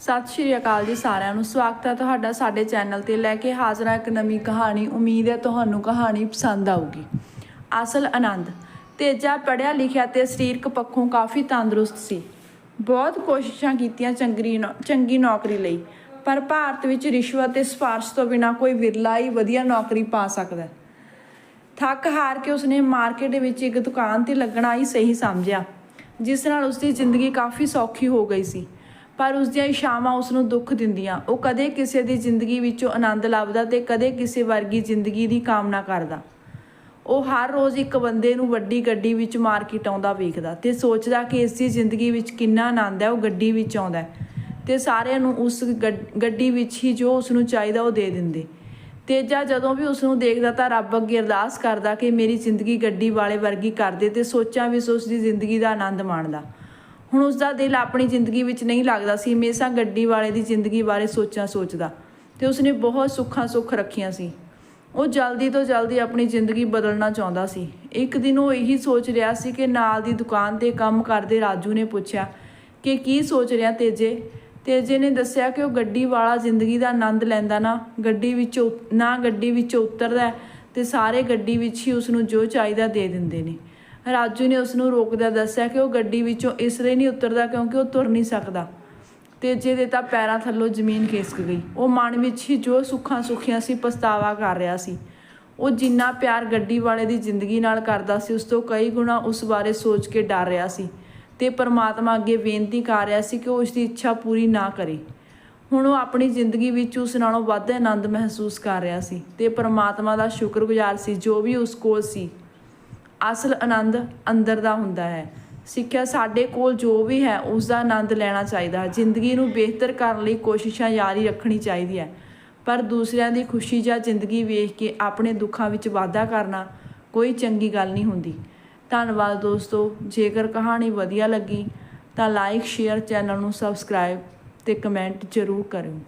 ਸਤਿ ਸ਼੍ਰੀ ਅਕਾਲ ਜੀ ਸਾਰਿਆਂ ਨੂੰ। ਸਵਾਗਤ ਹੈ ਤੁਹਾਡਾ ਸਾਡੇ ਚੈਨਲ ਤੇ। ਲੈ ਕੇ ਹਾਜ਼ਰ ਹਾਂ ਇੱਕ ਨਵੀਂ ਕਹਾਣੀ। ਉਮੀਦ ਹੈ ਤੁਹਾਨੂੰ ਕਹਾਣੀ ਪਸੰਦ ਆਊਗੀ। ਅਸਲ ਆਨੰਦ। ਤੇਜਾ ਪੜਿਆ ਲਿਖਿਆ ਤੇ ਸਰੀਰਕ ਪੱਖੋਂ ਕਾਫੀ ਤੰਦਰੁਸਤ ਸੀ। ਬਹੁਤ ਕੋਸ਼ਿਸ਼ਾਂ ਕੀਤੀਆਂ ਚੰਗੀ ਨੌ- ਚੰਗੀ ਨੌਕਰੀ ਲਈ। ਪਰ ਭਾਰਤ ਵਿੱਚ ਰਿਸ਼ਵਤ ਤੇ ਸਿਫਾਰਿਸ਼ ਤੋਂ ਬਿਨਾਂ ਕੋਈ ਵਿਰਲਾ ਹੀ ਵਧੀਆ ਨੌਕਰੀ ਪਾ ਸਕਦਾ ਹੈ। ਥੱਕ ਹਾਰ ਕੇ ਉਸਨੇ ਮਾਰਕੀਟ ਵਿੱਚ ਇੱਕ ਦੁਕਾਨ ਤੇ ਲੱਗਣਾ ਹੀ ਸਹੀ ਸਮਝਿਆ। ਜਿਸ ਨਾਲ ਉਸਦੀ ਜ਼ਿੰਦਗੀ ਕਾਫੀ ਸੌਖੀ ਹੋ ਗਈ ਸੀ। ਪਰ ਉਸਦੀਆਂ ਇਸ਼ਾਵਾਂ ਉਸ ਨੂੰ ਦੁੱਖ ਦਿੰਦੀਆਂ। ਉਹ ਕਦੇ ਕਿਸੇ ਦੀ ਜ਼ਿੰਦਗੀ ਵਿੱਚੋਂ ਆਨੰਦ ਲੱਭਦਾ ਤੇ ਕਦੇ ਕਿਸੇ ਵਰਗੀ ਜ਼ਿੰਦਗੀ ਦੀ ਕਾਮਨਾ ਕਰਦਾ। ਉਹ ਹਰ ਰੋਜ਼ ਇੱਕ ਬੰਦੇ ਨੂੰ ਵੱਡੀ ਗੱਡੀ ਵਿੱਚ ਮਾਰਕੀਟ ਆਉਂਦਾ ਵੇਖਦਾ ਤੇ ਸੋਚਦਾ ਕਿ ਇਸ ਦੀ ਜ਼ਿੰਦਗੀ ਵਿੱਚ ਕਿੰਨਾ ਆਨੰਦ ਹੈ, ਉਹ ਗੱਡੀ ਵਿੱਚ ਆਉਂਦਾ ਹੈ ਤੇ ਸਾਰਿਆਂ ਨੂੰ ਉਸ ਗੱਡ- ਗੱਡੀ ਵਿੱਚ ਹੀ ਜੋ ਉਸ ਨੂੰ ਚਾਹੀਦਾ ਉਹ ਦੇ ਦਿੰਦੇ। ਤੇਜਾ ਜਦੋਂ ਵੀ ਉਸ ਨੂੰ ਦੇਖਦਾ ਤਾਂ ਰੱਬ ਅੱਗੇ ਅਰਦਾਸ ਕਰਦਾ ਕਿ ਮੇਰੀ ਜ਼ਿੰਦਗੀ ਗੱਡੀ ਵਾਲੇ ਵਰਗੀ ਕਰ ਦੇ ਤੇ ਸੋਚਾਂ ਵਿੱਚ ਉਸ ਦੀ ਜ਼ਿੰਦਗੀ ਦਾ ਆਨੰਦ ਮਾਣਦਾ। ਹੁਣ ਉਸ ਦਾ ਦਿਲ ਆਪਣੀ ਜ਼ਿੰਦਗੀ ਵਿੱਚ ਨਹੀਂ ਲੱਗਦਾ ਸੀ, ਹਮੇਸ਼ਾ ਗੱਡੀ ਵਾਲੇ ਦੀ ਜ਼ਿੰਦਗੀ ਬਾਰੇ ਸੋਚਾਂ ਸੋਚਦਾ ਤੇ ਉਸਨੇ ਬਹੁਤ ਸੁੱਖਾਂ ਸੁੱਖ ਰੱਖੀਆਂ ਸੀ। ਉਹ ਜਲਦੀ ਤੋਂ ਜਲਦੀ ਆਪਣੀ ਜ਼ਿੰਦਗੀ ਬਦਲਣਾ ਚਾਹੁੰਦਾ ਸੀ। ਇੱਕ ਦਿਨ ਉਹ ਇਹੀ ਸੋਚ ਰਿਹਾ ਸੀ ਕਿ ਨਾਲ ਦੀ ਦੁਕਾਨ ਤੇ ਕੰਮ ਕਰਦੇ ਰਾਜੂ ਨੇ ਪੁੱਛਿਆ ਕਿ ਕੀ ਸੋਚ ਰਿਹਾ ਤੇਜੇ? ਤੇਜੇ ਨੇ ਦੱਸਿਆ ਕਿ ਉਹ ਗੱਡੀ ਵਾਲਾ ਜ਼ਿੰਦਗੀ ਦਾ ਆਨੰਦ ਲੈਂਦਾ ਨਾ, ਗੱਡੀ ਵਿੱਚੋਂ, ਨਾ ਗੱਡੀ ਵਿੱਚੋਂ ਉਤਰਦਾ ਹੈ ਤੇ ਸਾਰੇ ਗੱਡੀ ਵਿੱਚ ਹੀ ਉਸ ਨੂੰ ਜੋ ਚਾਹੀਦਾ ਦੇ ਦਿੰਦੇ ਨੇ। ਰਾਜੂ ਨੇ ਉਸ ਨੂੰ ਰੋਕਦਾ ਦੱਸਿਆ ਕਿ ਉਹ ਗੱਡੀ ਵਿੱਚੋਂ ਇਸ ਲਈ ਨਹੀਂ ਉਤਰਦਾ ਕਿਉਂਕਿ ਉਹ ਤੁਰ ਨਹੀਂ ਸਕਦਾ। ਤੇਜੇ ਦੇ ਤਾਂ ਪੈਰਾਂ ਥੱਲੋਂ ਜ਼ਮੀਨ ਖਿਸਕ ਗਈ। ਉਹ ਮਨ ਵਿੱਚ ਹੀ ਜੋ ਸੁੱਖਾਂ ਸੁੱਖੀਆਂ ਸੀ ਪਛਤਾਵਾ ਕਰ ਰਿਹਾ ਸੀ। ਉਹ ਜਿੰਨਾ ਪਿਆਰ ਗੱਡੀ ਵਾਲੇ ਦੀ ਜ਼ਿੰਦਗੀ ਨਾਲ ਕਰਦਾ ਸੀ, ਉਸ ਤੋਂ ਕਈ ਗੁਣਾ ਉਸ ਬਾਰੇ ਸੋਚ ਕੇ ਡਰ ਰਿਹਾ ਸੀ ਤੇ ਪਰਮਾਤਮਾ ਅੱਗੇ ਬੇਨਤੀ ਕਰ ਰਿਹਾ ਸੀ ਕਿ ਉਹ ਉਸ ਦੀ ਇੱਛਾ ਪੂਰੀ ਨਾ ਕਰੇ। ਹੁਣ ਉਹ ਆਪਣੀ ਜ਼ਿੰਦਗੀ ਵਿੱਚ ਉਸ ਨਾਲੋਂ ਵੱਧ ਆਨੰਦ ਮਹਿਸੂਸ ਕਰ ਰਿਹਾ ਸੀ ਤੇ ਪਰਮਾਤਮਾ ਦਾ ਸ਼ੁਕਰਗੁਜ਼ਾਰ ਸੀ ਜੋ ਵੀ ਉਸ ਕੋਲ ਸੀ। ਅਸਲ ਆਨੰਦ ਅੰਦਰ ਦਾ ਹੁੰਦਾ ਹੈ। ਸਿੱਖਿਆ ਸਾਡੇ ਕੋਲ ਜੋ ਵੀ ਹੈ, ਉਸ ਦਾ ਆਨੰਦ ਲੈਣਾ ਚਾਹੀਦਾ ਹੈ। ਜ਼ਿੰਦਗੀ ਨੂੰ ਬਿਹਤਰ ਕਰਨ ਲਈ ਕੋਸ਼ਿਸ਼ਾਂ ਜਾਰੀ ਰੱਖਣੀ ਚਾਹੀਦੀ ਹੈ। ਪਰ ਦੂਸਰਿਆਂ ਦੀ ਖੁਸ਼ੀ ਜਾਂ ਜ਼ਿੰਦਗੀ ਵੇਖ ਕੇ ਆਪਣੇ ਦੁੱਖਾਂ ਵਿੱਚ ਵਾਧਾ ਕਰਨਾ ਕੋਈ ਚੰਗੀ ਗੱਲ ਨਹੀਂ ਹੁੰਦੀ। ਧੰਨਵਾਦ ਦੋਸਤੋ, ਜੇਕਰ ਕਹਾਣੀ ਵਧੀਆ ਲੱਗੀ ਤਾਂ ਲਾਈਕ, ਸ਼ੇਅਰ ਚੈਨਲ ਨੂੰ ਸਬਸਕ੍ਰਾਈਬ ਤੇ ਕਮੈਂਟ ਜ਼ਰੂਰ ਕਰਿਓ।